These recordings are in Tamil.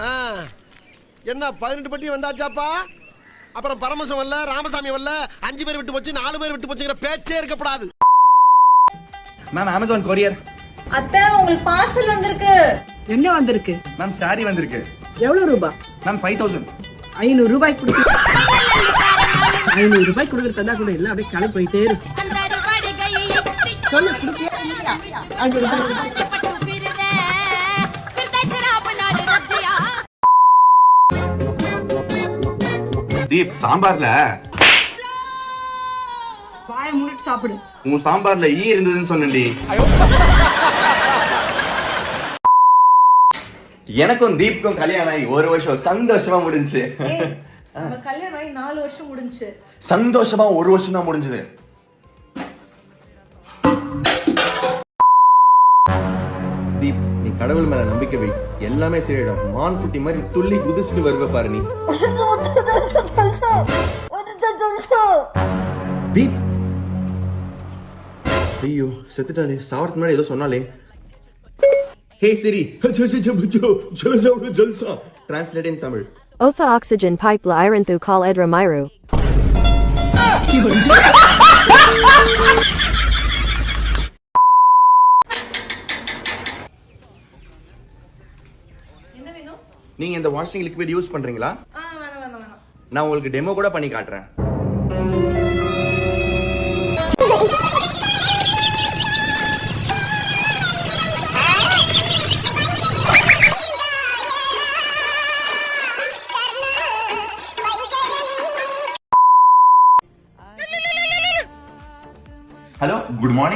ஆ, என்ன பதினெட்டு பட்டி வந்தாச்சாப்பா? அப்புறம் பரமசம் வரல ராமசாமி வரல அஞ்சு பேர் விட்டு போச்சு நாலு பேர் விட்டு போச்சுங்கிற பேச்சே இருக்கப்படாது மேம் அமேசான் கொரியர் அத்தை உங்களுக்கு பார்சல் வந்திருக்கு. என்ன வந்திருக்கு? மேம் சாரி வந்திருக்கு. எவ்வளவு ரூபாய் மேம் ஃபைவ் தௌசண்ட் ஐநூறு ரூபாய் கொடுத்து ஐநூறு ரூபாய் கொடுக்கறதா கூட இல்ல அப்படியே கிளம்பி போயிட்டே இருக்கு சொல்லு? ஐநூறு ரூபாய் தீப் சாம்பார்ல. வாயை மூடிட்டு சாப்பிடு. உன் சாம்பார்ல ஈ இருந்ததுன்னு சொன்னேன்டி. எனக்கும் தீப்க்கும் கல்யாணம் ஆகி ஒரு வருஷம் சந்தோஷமா முடிஞ்சுச்சு நம்ம கல்யாணம் ஆகி நாலு வருஷம் முடிஞ்சுச்சு சந்தோஷமா ஒரு வருஷம் தான் முடிஞ்சது. தீப் நீ கடவுள் மேல நம்பிக்கை வை. எல்லாமே சரியிடும் மான் குட்டி மாதிரி துள்ளி குதிச்சுட்டு வருவ பாரு நீ. தீப் ஐயோ செத்துட்டாளே. சாவறதுக்கு முன்னாடி ஏதோ சொன்னாலே hey Siri. Jalsa translate in Tamil Otha oxygen pipe la iron thu call edra myru. நீங்க இந்த வாஷிங் லிக்விட் யூஸ் பண்றீங்களா ஆ வேணாம் வேணாம் வேணாம் நான் உங்களுக்கு டெமோ கூட பண்ணி காட்டுறேன்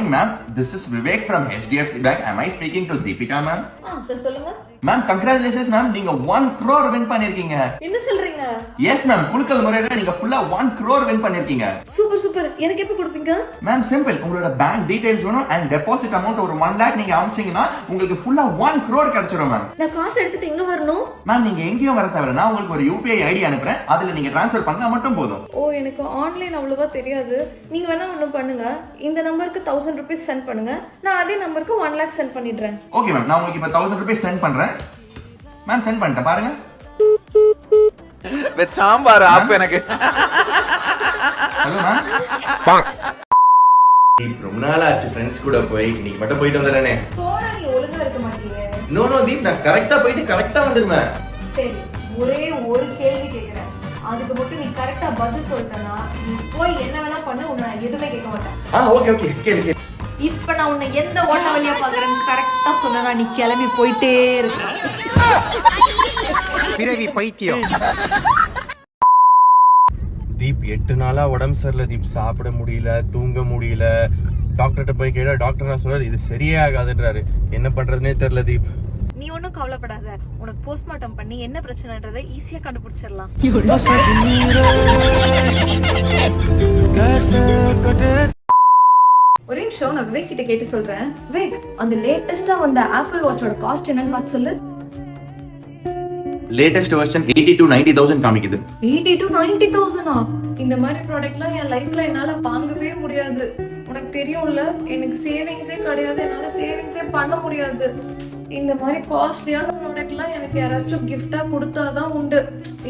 ma'am. This is Vivek from HDFC Bank. Am I speaking to Deepika, ma'am? ஆ சார் சொல்லுங்க மேம் கங்க்ராச்சுலேஷன்ஸ் மேம் நீங்க ஒன் crore வின் பண்ணிருக்கீங்க. என்ன சொல்றீங்க? எஸ் மேம் குலுக்கல் முறையில நீங்க ஃபுல்லா ஒன் crore வின் பண்ணிருக்கீங்க. சூப்பர் சூப்பர் எனக்கு எப்ப கொடுப்பீங்க? மேம் சிம்பிள் உங்களோட பேங்க் டீடைல்ஸ் வேணும் அண்ட் டெபாசிட் அமௌண்ட் ஒரு ஒன் லேக் நீங்க அமிச்சீங்கன்னா உங்களுக்கு ஃபுல்லா ஒன் crore கிடைச்சிரும் மேம் நான் காசு எடுத்துட்டு எங்க வரணும்? மேம் நீங்க எங்கேயும் வர தேவை நான் உங்களுக்கு ஒரு யூபிஐ ஐடி அனுப்புறேன். அதுல நீங்க ட்ரான்ஸ்ஃபர் பண்ணா மட்டும் போதும். ஓ எனக்கு ஆன்லைன் அவ்வளவா தெரியாது. நீங்க வேணா ஒண்ணு பண்ணுங்க. இந்த நம்பருக்கு தௌசண்ட் ருபீஸ் சென்ட் பண்ணுங்க. நான் அதே நம்பருக்கு ஒன் லேக் சென்ட் பண்ணிடுறேன். ஓகே மேம் நான் உங்களுக்கு இப்போ தௌசண்ட் ருபீஸ் சென்ட் பண்றேன். மேம் சென்ட் பண்ணிட்டேன் பாருங்க. சாம்பார் ஆப் எனக்கு. ஹலோ மேம் ரொம்ப நாள் ஆச்சு ஃப்ரெண்ட்ஸ் கூட போய். இன்னைக்கு மட்டும் போயிட்டு வந்துடுறேனே போனா நீ ஒழுங்கா இருக்க மாட்டீங்க நோ நோ தீப் நான் கரெக்டா போயிட்டு கரெக்டா வந்துடுவேன் சரி ஒரே ஒரு கேள்வி கேக்குறேன். அதுக்கு மட்டும் நீ கரெக்டா பதில் சொல்லிட்டனா நீ போய் என்ன வேணா பண்ணு உன்னை எதுவுமே கேட்க மாட்டேன். ஆ ஓகே ஓகே கேளு கேளு. இப்ப நான் உன்னை எந்த ஓட்ட வழியா பாக்குறேன்னு கரெக்டா சொன்னா நீ கிளம்பி போயிட்டே இருக்க பிறவி பைத்தியம். தீப் எட்டு நாளா உடம்பு சரியில்லை தீப். சாப்பிட முடியல தூங்க முடியல. டாக்டர்கிட்ட போய் கேட்டா டாக்டர் நான் சொல்றாரு இது சரியே ஆகாதுன்றாரு. என்ன பண்றதுனே தெரியல தீப். நீ ஒன்றும் கவலைப்படாத. உனக்கு போஸ்ட்மார்ட்டம் பண்ணி என்ன பிரச்சனைன்றதை ஈஸியா கண்டுபிடிச்சிடலாம். ஒரு நிமிஷம் நான் விவேக் கிட்ட கேட்டு சொல்றேன். விவேக் அந்த லேட்டஸ்டா வந்த ஆப்பிள் வாட்சோட காஸ்ட் என்னன்னு பார்த்து சொல்லு. Latest version eighty to ninety thousand காமிக்குது. எயிட்டி டு நைன்டி தௌசண்டா இந்த மாதிரி ப்ராடக்ட்லாம் என் லைஃப்ல என்னால வாங்கவே முடியாது. உனக்கு தெரியும்ல எனக்கு சேவிங்ஸே கிடையாது என்னால சேவிங்ஸே பண்ண முடியாது. இந்த மாதிரி காஸ்ட்லியான ப்ராடக்ட்லாம் எனக்கு யாராச்சும் கிஃப்டா கொடுத்தாதான் உண்டு.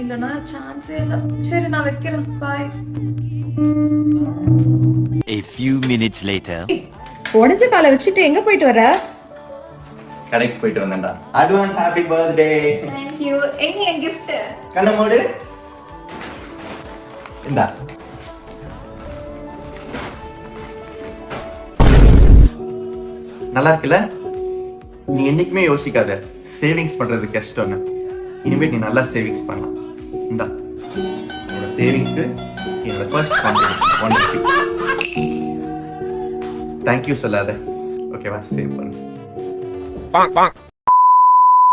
இல்லைன்னா சான்ஸே இல்லை. சரி நான் வைக்கிறேன். பாய் A few minutes later. உடஞ்ச காலை வச்சுட்டு எங்க போயிட்டு வர? கடைக்கு போயிட்டு வந்தேன்டா. Advance happy birthday thank you எங்க என் கிஃப்ட் கண்ண மூடு. இந்தா. நல்லா இருக்குல்ல நீ என்னைக்குமே யோசிக்காத. சேவிங்ஸ் பண்றது கஷ்டம்னு இனிமே நீ நல்லா சேவிங்ஸ் பண்ணலாம். இந்தா. உன்னோட சேவிங்க்கு என்னோட ஃபர்ஸ்ட் ஒன் தேங்க்யூ சொல்லாத. ஓகேவா சேவ் பண்ணு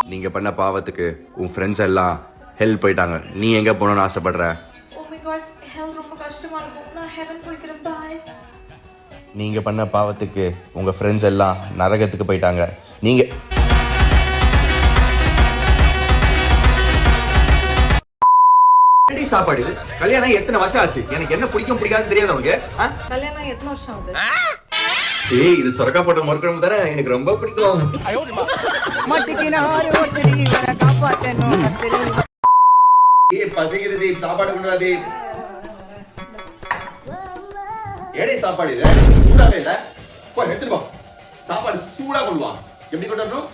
நீங்க பண்ண பாவத்துக்கு உன் ஃப்ரெண்ட்ஸ் எல்லாம் ஹெல்ப் போயிட்டாங்க. நீ எங்க போகணும்னு ஆசைப்படுற? ஓ மை காட் ஹெல்த் ரொம்ப கஷ்டமா இருக்கும். நான் ஹெவன் போய்க்கிறேன் பாய் நீங்க பண்ண பாவத்துக்கு உங்க ஃப்ரெண்ட்ஸ் எல்லாம் நரகத்துக்கு போயிட்டாங்க. நீங்க என்னடி சாப்பாடு? கல்யாணம் எத்தனை வருஷம் ஆச்சு? எனக்கு என்ன பிடிக்கும் பிடிக்காதுன்னு தெரியாது ஆ? கல்யாணம் எத்தனை வருஷம் ஆகுது? ஏய் இது சொரக்கா போட்ட மறுக்கணும் தானே? எனக்கு ரொம்ப பிடிக்கும். ஏய் பசிக்குது தீப் சாப்பாடு கொண்டு தீப் ஏடே சாப்பாடு இது? சூடாவே இல்ல? போ எடுத்துட்டு போ. சாப்பாடு சூடா கொண்டு எப்படி கொண்டு வரணும்?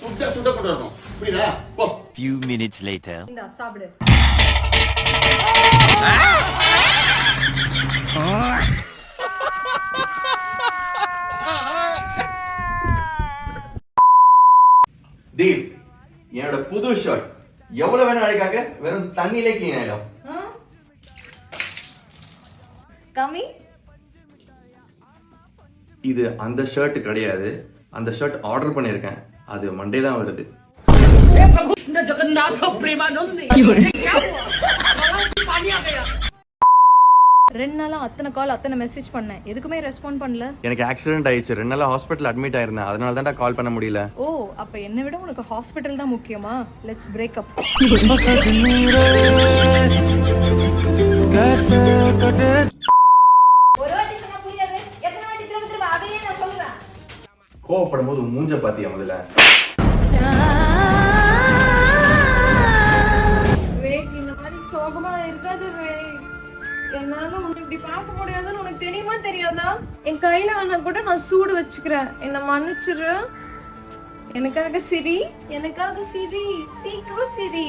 சுட சுட கொண்டு வரணும். புரியுதா? போ. Few minutes later. இந்தா சாப்பிடு. தண்ணியிலே கிளீன் ஆயிடும். கம்மி? இது அந்த ஷர்ட் கிடையாது. அந்த ஷர்ட் ஆர்டர் பண்ணிருக்கேன் அது மண்டே தான் வருது. இந்த ஜெகநாத பிரேமானந்த் ரெண்டு நாளா அத்தனை கால் அத்தனை மெசேஜ் பண்ணேன். எதுக்குமே ரெஸ்பாண்ட் பண்ணல. எனக்கு ஆக்சிடென்ட் ஆயிடுச்சு. ரெண்டு நாள் ஹாஸ்பிட்டல் அட்மிட் ஆயிருந்தேன். அதனால தான் கால் பண்ண முடியல. ஓ அப்ப என்னை விட உனக்கு ஹாஸ்பிட்டல் தான் முக்கியமா? லெட்ஸ் பிரேக் அப் கோவப்படும் போது மூஞ்ச பாத்தியா முதல்ல? வேக் இந்த மாதிரி சோகமா இருக்காது வேக். என்னால உன்னை இப்படி பார்க்க முடியாதுன்னு உனக்கு தெரியுமா தெரியாதா? என் கையில ஆனா கூட நான் சூடு வச்சுக்கிறேன். என்ன மன்னிச்சிரு. எனக்காக சிரி. எனக்காக சிரி. சீக்கிரம் சிரி.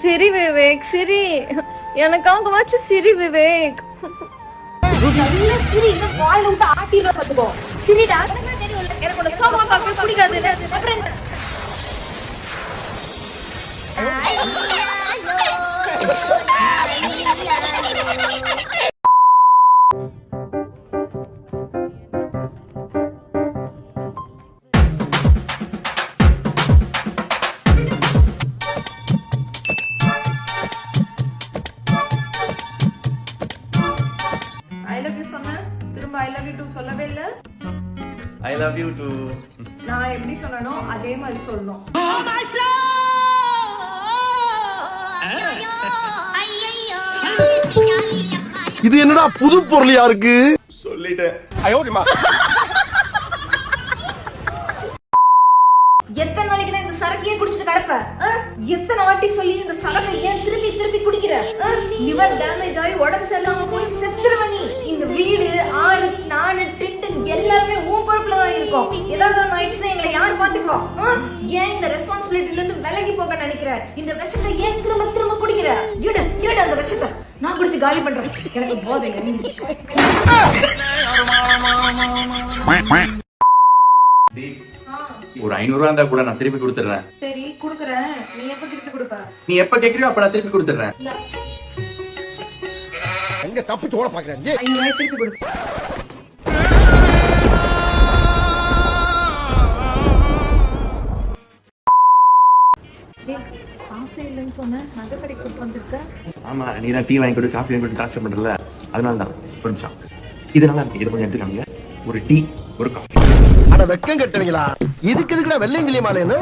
சிரி விவேக் சிரி. எனக்காக வச்சு சிரி விவேக். நல்லா சிரி. இந்த வாயில விட்டு ஆட்டிடுற பாத்துக்கோ சிரிடா. எனக்கு உன்னை சோகமா பார்க்க பிடிக்காது அப்புறம்? லவ் யூ டு நான் எப்படி சொன்னனோ அதே மாதிரி சொல்லணும். இது என்னடா புது பொருளியா இருக்கு? சொல்லிட்டேன். எத்தனை நாளைக்கு தான் இந்த சரக்கையே குடிச்சிட்டு கிடப்ப? எத்தனை வாட்டி சொல்லி இந்த சரக்கை ஏன் திருப்பி திருப்பி குடிக்கிற? லிவர் டேமேஜ் ஆகி உடம்பு சரியில்லாம இந்த விஷத்தை ஏன் திரும்ப திரும்ப குடிக்கிற எடு எடு அந்த விஷத்தை. நான் குடிச்சு காலி பண்றேன். எனக்கு போதை ஒரு ஐநூறுவா இருந்தா கூட நான் திருப்பி கொடுத்துட்றேன். சரி குடுக்குறேன். நீ எப்ப திருப்பி கொடுப்ப? நீ எப்ப கேக்குறியோ அப்ப நான் திருப்பி கொடுத்துட்றேன். எங்க தப்பிச்சு ஓட பாக்குறேன் ஐநூறு ரூபாய் திருப்பி கொடு. இல்லைன்னு சொன்னேன். நகை கடைக்கு ஆமா நீ தான் டீ வாங்கி கொடு காஃபி வாங்கி கொடு டார்ச்சர் பண்றல அதனால தான் ஒரு நிமிஷம். இது நல்லா இருக்கு. இது கொஞ்சம் எடுத்துக்காங்க. ஒரு டீ ஒரு காஃபி. அட வெக்கம் கட்டுவீங்களா இதுக்கு எதுக்குடா வெள்ளையங்கிலி மாலைன்னு?